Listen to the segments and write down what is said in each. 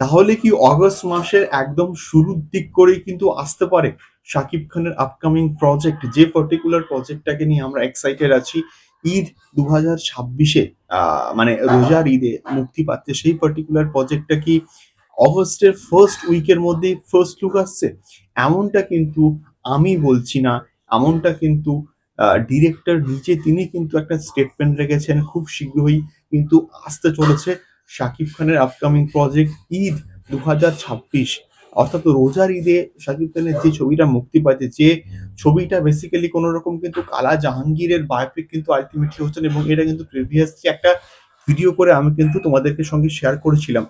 তাহলে কি অগস্ট মাসের একদম শুরুর দিক করেই কিন্তু আসতে পারে? শাকিব খানের আপকামিং প্রজেক্ট যে পার্টিকুলার প্রজেক্টটাকে নিয়ে আমরা এক্সাইটেড আছি, ঈদ দু হাজার ছাব্বিশে মানে রোজার ঈদে মুক্তি পাচ্ছে, সেই পার্টিকুলার প্রজেক্টটা কি অগস্টের ফার্স্ট উইকের মধ্যেই ফার্স্ট লুক আসছে? এমনটা কিন্তু আমি বলছি না, এমনটা কিন্তু ডিরেক্টর নিজে তিনি কিন্তু একটা স্টেটমেন্ট রেখেছেন, খুব শীঘ্রই কিন্তু আসতে চলেছে। শাকিব খানের আপকামিং প্রজেক্ট ঈদ দু হাজার ছাব্বিশ। অর্থাৎ রোজার ঈদে শাকিব খানের যে ছবিটা মুক্তি পাচ্ছে যে ছবিটা বেসিক্যালি কোনো রকম কিন্তু কালা জাহাঙ্গীরের বায়োপিক কিন্তু আলটিমেটলি হচ্ছেন এবং এটা কিন্তু প্রিভিয়াসলি একটা ভিডিও করে আমি কিন্তু তোমাদেরকে সঙ্গে শেয়ার করেছিলাম।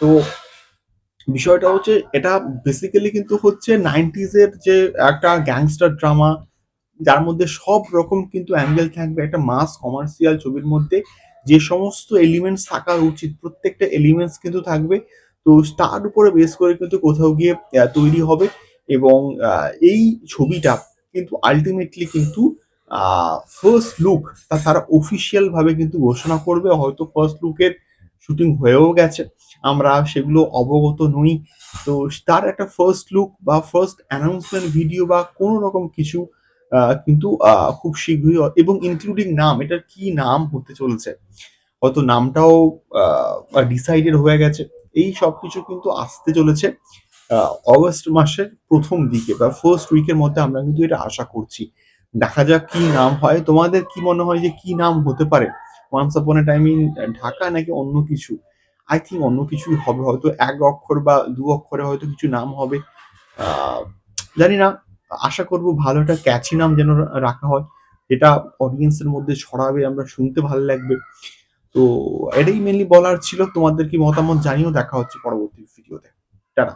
তো বিষয়টা হচ্ছে, এটা বেসিক্যালি কিন্তু হচ্ছে নাইনটিজের যে একটা গ্যাংস্টার ড্রামা যার মধ্যে সব রকম কিন্তু অ্যাঙ্গেল থাকবে একটা মাস কমার্শিয়াল ছবির মধ্যে। যে সমস্ত এলিমেন্টস থাকা উচিত, প্রত্যেকটা এলিমেন্টস কিন্তু থাকবে। তো তার উপরে বেস করে কিন্তু কোথাও গিয়ে তৈরি হবে এবং এই ছবিটা কিন্তু আলটিমেটলি কিন্তু ফার্স্ট লুক তা তারা ভাবে কিন্তু ঘোষণা করবে। হয়তো ফার্স্ট লুকের শুটিং হয়েও গেছে। আমরা সেগুলো অবগত নই। তো তার একটা ফার্স্ট লুক বা ফার্স্ট অ্যানাউন্সমেন্ট ভিডিও বা কোনো রকম কিছু কিন্তু খুব শীঘ্রই এবং ইনক্লুডিং নাম, এটার কি নাম হতে চলছে? হয়তো নামটাও ডিসাইডেড হয়ে গেছে। এই সব কিছু কিন্তু আসতে চলেছে অগস্ট মাসের প্রথম দিকে বা ফার্স্ট উইকের মধ্যে আমরা কিন্তু এটা আশা করছি। দেখা যাক কি নাম হয়। তোমাদের কি মনে হয় যে কি নাম হতে পারে? Once upon A time in Dhaka নাকি অন্য কিছু? আই থিঙ্ক অন্য কিছুই হবে। হয়তো এক অক্ষর বা দু অক্ষরে হয়তো কিছু নাম হবে। জানি না। আশা করব ভালো একটা ক্যাচি নাম যেন রাখা হয়, যেটা অডিয়েন্সের মধ্যে ছড়াবে, আমরা শুনতে ভালো লাগবে। তো এটাই মেনলি বলার ছিল। তোমাদের কি মতামত জানিয়েও দেখা হচ্ছে পরবর্তী ভিডিওতে টাটা।